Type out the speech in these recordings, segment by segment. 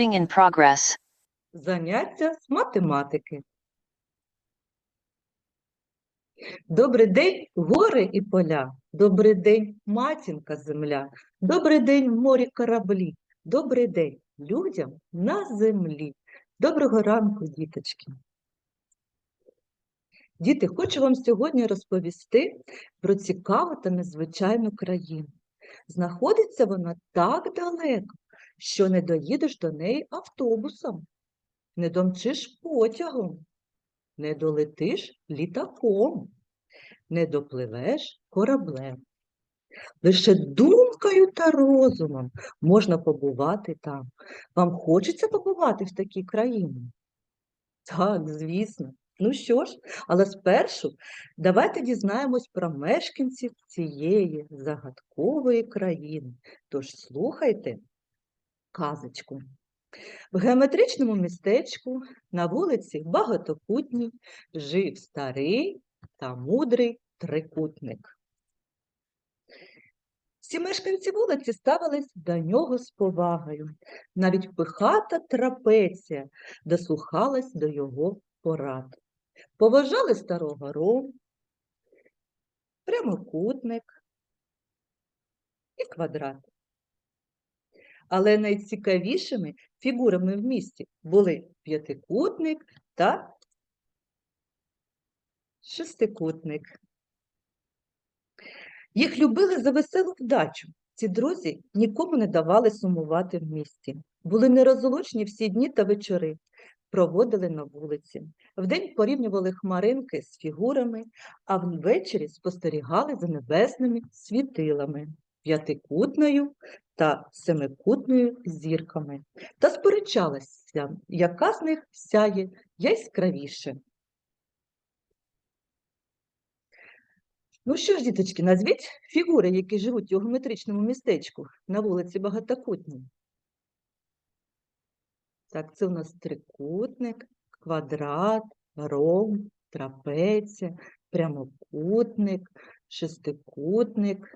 Recording in progress. Заняття з математики. Добрий день, гори і поля. Добрий день, матінка земля. Добрий день, морі кораблі. Добрий день людям на землі. Доброго ранку, діточки. Діти, хочу вам сьогодні розповісти про цікаву та незвичайну країну. Знаходиться вона так далеко, що не доїдеш до неї автобусом, не домчиш потягом, не долетиш літаком, не допливеш кораблем. Лише думкою та розумом можна побувати там. Вам хочеться побувати в такій країні? Так, звісно. Ну що ж, але спершу давайте дізнаємось про мешканців цієї загадкової країни. Тож слухайте казочку. В геометричному містечку на вулиці Багатокутній жив старий та мудрий трикутник. Всі мешканці вулиці ставились до нього з повагою. Навіть пихата трапеція дослухалась до його порад. Поважали старого ром, прямокутник і квадрат. Але найцікавішими фігурами в місті були п'ятикутник та шестикутник. Їх любили за веселу вдачу. Ці друзі нікому не давали сумувати в місті. Були нерозлучні всі дні та вечори, проводили на вулиці. Вдень порівнювали хмаринки з фігурами, а ввечері спостерігали за небесними світилами, п'ятикутною та семикутною зірками, та сперечалися, яка з них сяє яскравіше. Ну що ж, діточки, назвіть фігури, які живуть у геометричному містечку на вулиці Багатокутній. Так, це у нас трикутник, квадрат, ромб, трапеція, прямокутник, шестикутник,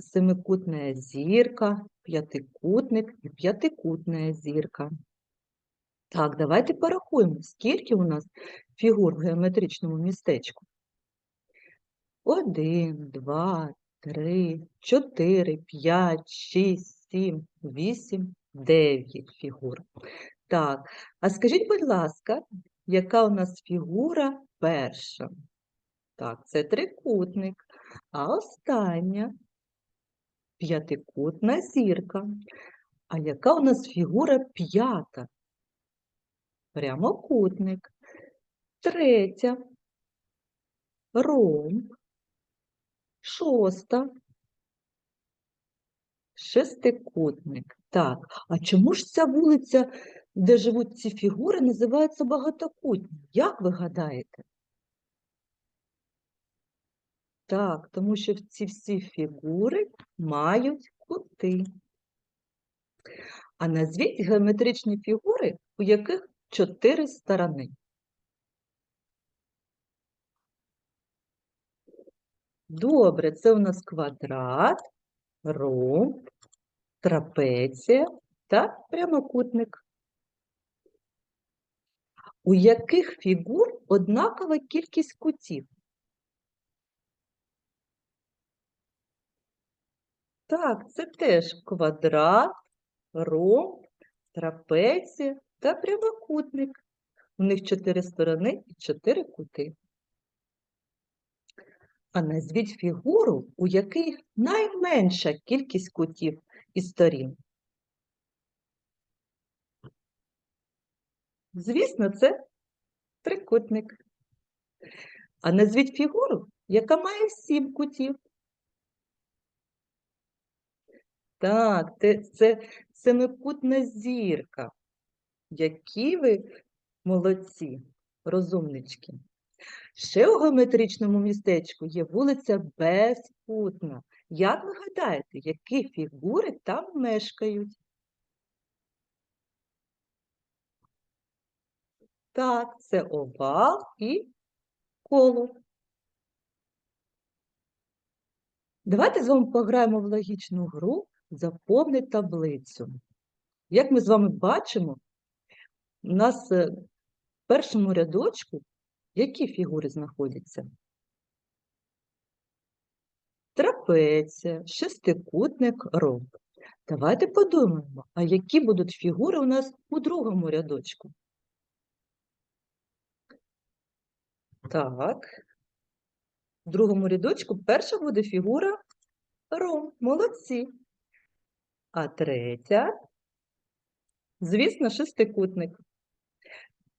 семикутна зірка, п'ятикутник і п'ятикутна зірка. Так, давайте порахуємо, скільки у нас фігур в геометричному містечку. Один, два, три, чотири, п'ять, шість, сім, вісім, дев'ять фігур. Так, а скажіть, будь ласка, яка у нас фігура перша? Так, це трикутник, а остання п'ятикутна зірка. А яка у нас фігура п'ята? Прямокутник. Третя. Ромб. Шоста. Шестикутник. Так, а чому ж ця вулиця, де живуть ці фігури, називається багатокутною? Як ви гадаєте? Так, тому що ці всі фігури мають кути. А назвіть геометричні фігури, у яких чотири сторони. Добре, це у нас квадрат, ромб, трапеція та прямокутник. У яких фігур однакова кількість кутів? Так, це теж квадрат, ромб, трапеція та прямокутник. У них чотири сторони і чотири кути. А назвіть фігуру, у якій найменша кількість кутів і сторін. Звісно, це трикутник. А назвіть фігуру, яка має сім кутів. Так, те- це семикутна зірка. Які ви молодці, розумнички. Ще у геометричному містечку є вулиця Безпутна. Як ви гадаєте, які фігури там мешкають? Так, це овал і коло. Давайте з вами пограємо в логічну гру «Заповни таблицю». Як ми з вами бачимо, у нас е, в першому рядочку які фігури знаходяться? Трапеція, шестикутник, ромб. Давайте подумаємо, а які будуть фігури у нас у другому рядочку? Так. В другому рядочку перша буде фігура ром. Молодці. А третя, звісно, шестикутник.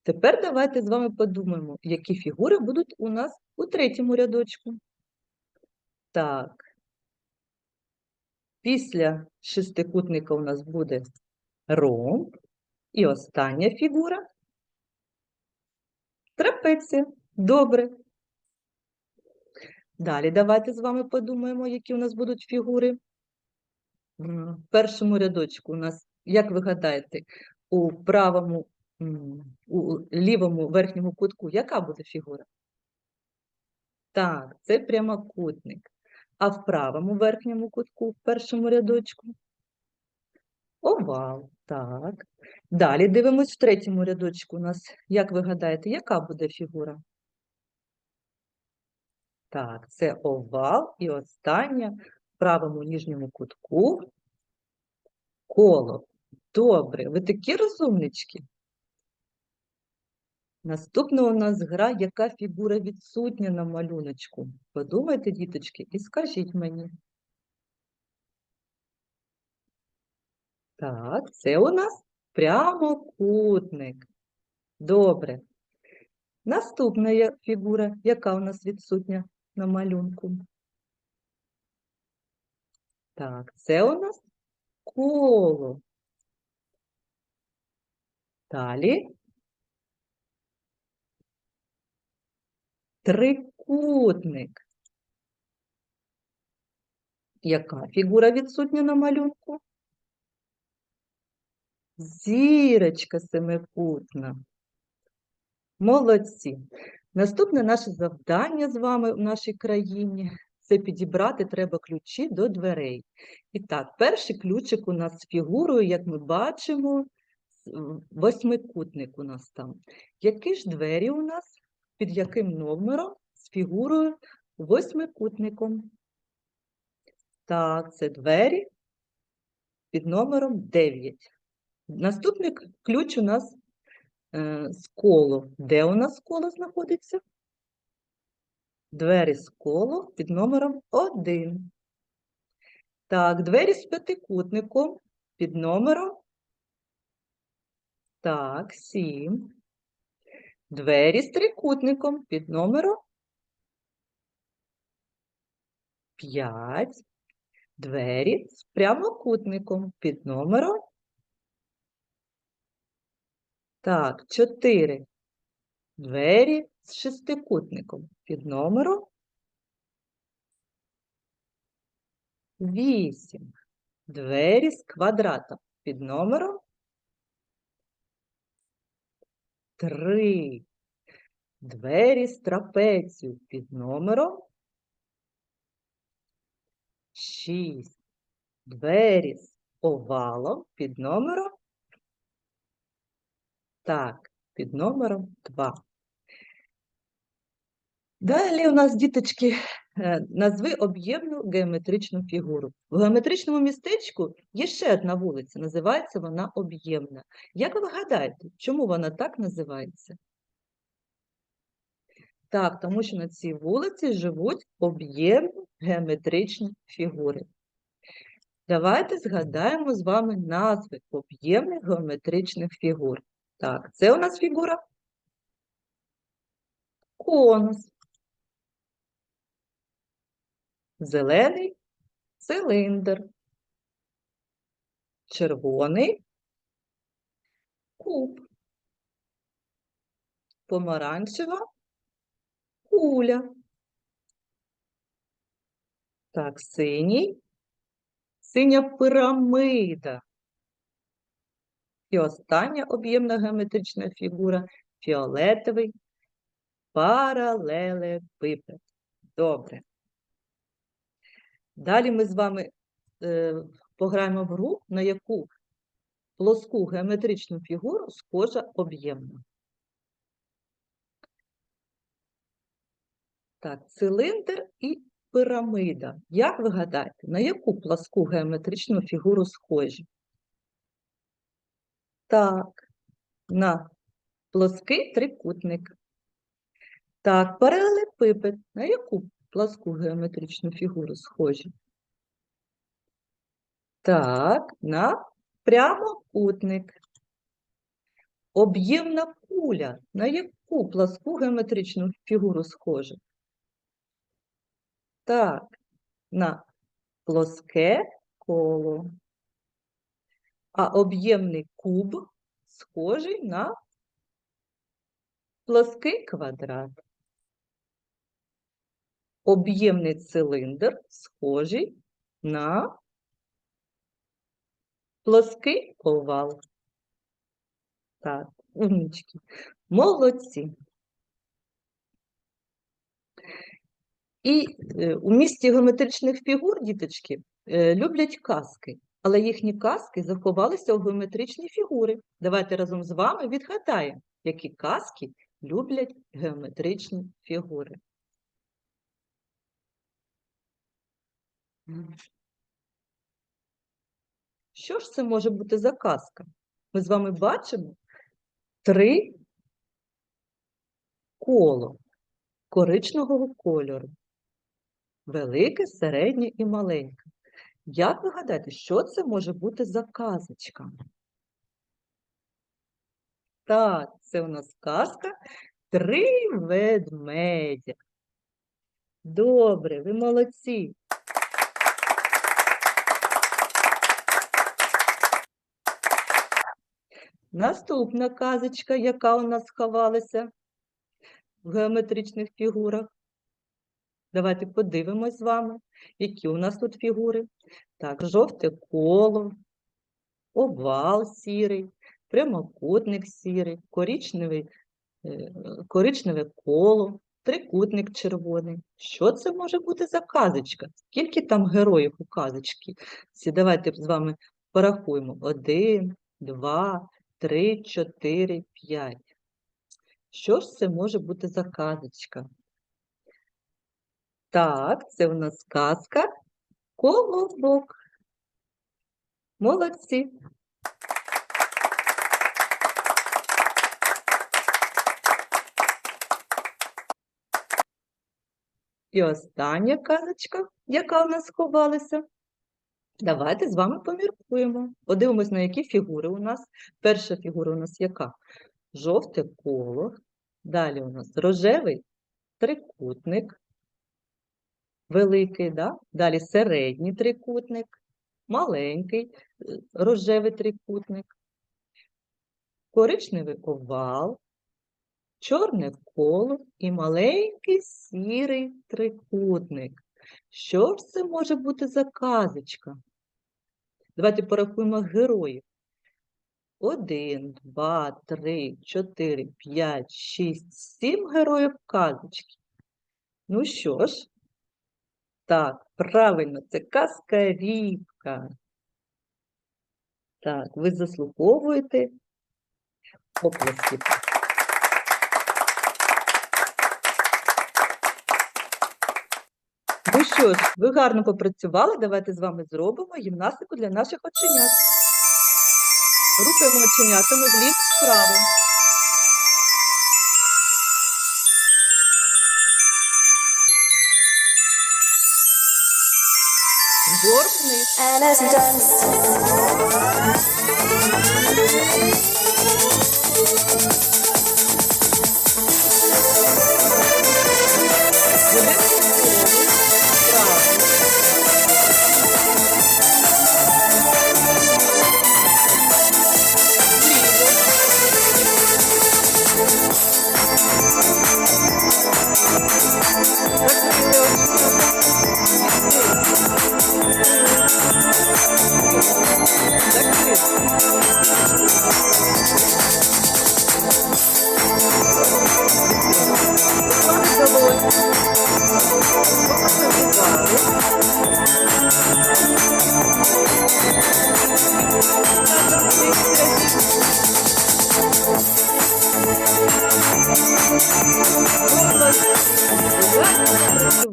Тепер давайте з вами подумаємо, які фігури будуть у нас у третьому рядочку. Так. Після шестикутника у нас буде ромб. І остання фігура трапеція. Добре. Далі давайте з вами подумаємо, які у нас будуть фігури. В першому рядочку у нас, як ви гадаєте, у правому, у лівому верхньому кутку яка буде фігура? Так, це прямокутник. А в правому верхньому кутку, в першому рядочку? Овал, так. Далі дивимось в третьому рядочку у нас, як ви гадаєте, яка буде фігура? Так, це овал і остання правому нижньому кутку коло. Добре, ви такі розумнички. Наступна у нас гра, яка фігура відсутня на малюночку. Подумайте, діточки, і скажіть мені. Так, це у нас прямокутник. Добре. Наступна фігура, яка у нас відсутня на малюнку. Так, це у нас коло. Далі. Трикутник. Яка фігура відсутня на малюнку? Зірочка семикутна. Молодці. Наступне наше завдання з вами в нашій країні це підібрати треба ключі до дверей. І так, перший ключик у нас з фігурою, як ми бачимо, восьмикутник у нас там. Які ж двері у нас, під яким номером з фігурою восьмикутником? Так, це двері під номером 9. Наступний ключ у нас е, з коло. Де у нас коло знаходиться? Двері з коло під номером 1. Так, двері з п'ятикутником під номером. Так, 7. Двері з трикутником під номером 5. Двері з прямокутником під номером. Так, 4. Двері з шестикутником під номером 8. Двері з квадратом під номером 3. Двері з трапецією під номером 6. Двері з овалом під номером так, під номером 2. Далі у нас, діточки, е, назви об'ємну геометричну фігуру. В геометричному містечку є ще одна вулиця, називається вона об'ємна. Як ви гадаєте, чому вона так називається? Так, тому що на цій вулиці живуть об'ємні геометричні фігури. Давайте згадаємо з вами назви об'ємних геометричних фігур. Так, це у нас фігура конус. Зелений циліндр. Червоний куб. Помаранчева куля. Так, синій, синя пірамида. І остання об'ємна геометрична фігура фіолетовий паралелепипед. Добре. Далі ми з вами е, пограємо в гру, на яку плоску геометричну фігуру схожа об'ємна? Так, циліндр і пірамида. Як ви гадаєте, на яку пласку геометричну фігуру схожі? Так, на плоский трикутник. Так, паралелепипед. На яку пласку геометричну фігуру схожі? Так, на прямокутник. Об'ємна куля. На яку пласку геометричну фігуру схожа? Так, на плоске коло. А об'ємний куб схожий на плоский квадрат. Об'ємний циліндр схожий на плоский овал. Так, умнички. Молодці. І е, у місті геометричних фігур, діточки, е, люблять казки, але їхні казки заховалися у геометричні фігури. Давайте разом з вами відгадаємо, які казки люблять геометричні фігури. Що ж це може бути за казка? Ми з вами бачимо три коло коричневого кольору. Велике, середнє і маленьке. Як ви гадаєте, що це може бути за казочка? Так, це у нас казка Три ведмедя. Добре, ви молодці. Наступна казочка, яка у нас сховалася в геометричних фігурах. Давайте подивимось з вами, які у нас тут фігури. Так, жовте коло, овал сірий, прямокутник сірий, коричневий, е, коричневе коло, трикутник червоний. Що це може бути за казочка? Скільки там героїв у казочці? Давайте з вами порахуємо. Один, два, три, чотири, п'ять. Що ж це може бути за казочка? Так, це у нас казка Колобок. Молодці. І остання казочка, яка у нас сховалася. Давайте з вами поміркуємо. Подивимось, на які фігури у нас. Перша фігура у нас яка? Жовте коло. Далі у нас рожевий трикутник. Великий, да? далі середній трикутник, маленький е, рожевий трикутник, коричневий овал, чорне коло і маленький сірий трикутник. Що ж це може бути за казочка? Давайте порахуємо героїв. Один, два, три, чотири, п'ять, шість, сім героїв казочки. Ну що ж, так, правильно, це казка-рібка. Так, ви заслуховуєте оплески. Ну що ж, ви гарно попрацювали. Давайте з вами зробимо гімнастику для наших оченят. Рухаємо оченятами вліво вправо. Вниз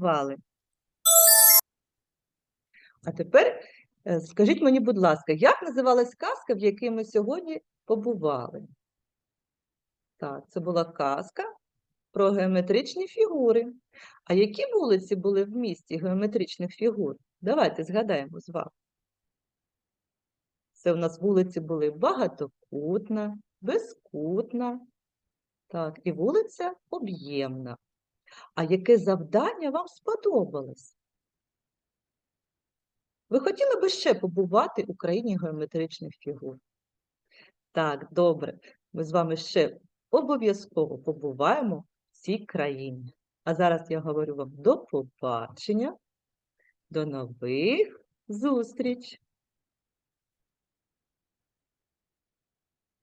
побували? А тепер е, скажіть мені, будь ласка, як називалась казка, в якій ми сьогодні побували? Так, це була казка про геометричні фігури. А які вулиці були в місті геометричних фігур? Давайте згадаємо з вами. Це у нас вулиці були багатокутна, безкутна, так, і вулиця об'ємна. А яке завдання вам сподобалось? Ви хотіли би ще побувати у країні геометричних фігур? Так, добре. Ми з вами ще обов'язково побуваємо в цій країні. А зараз я говорю вам до побачення, до нових зустріч!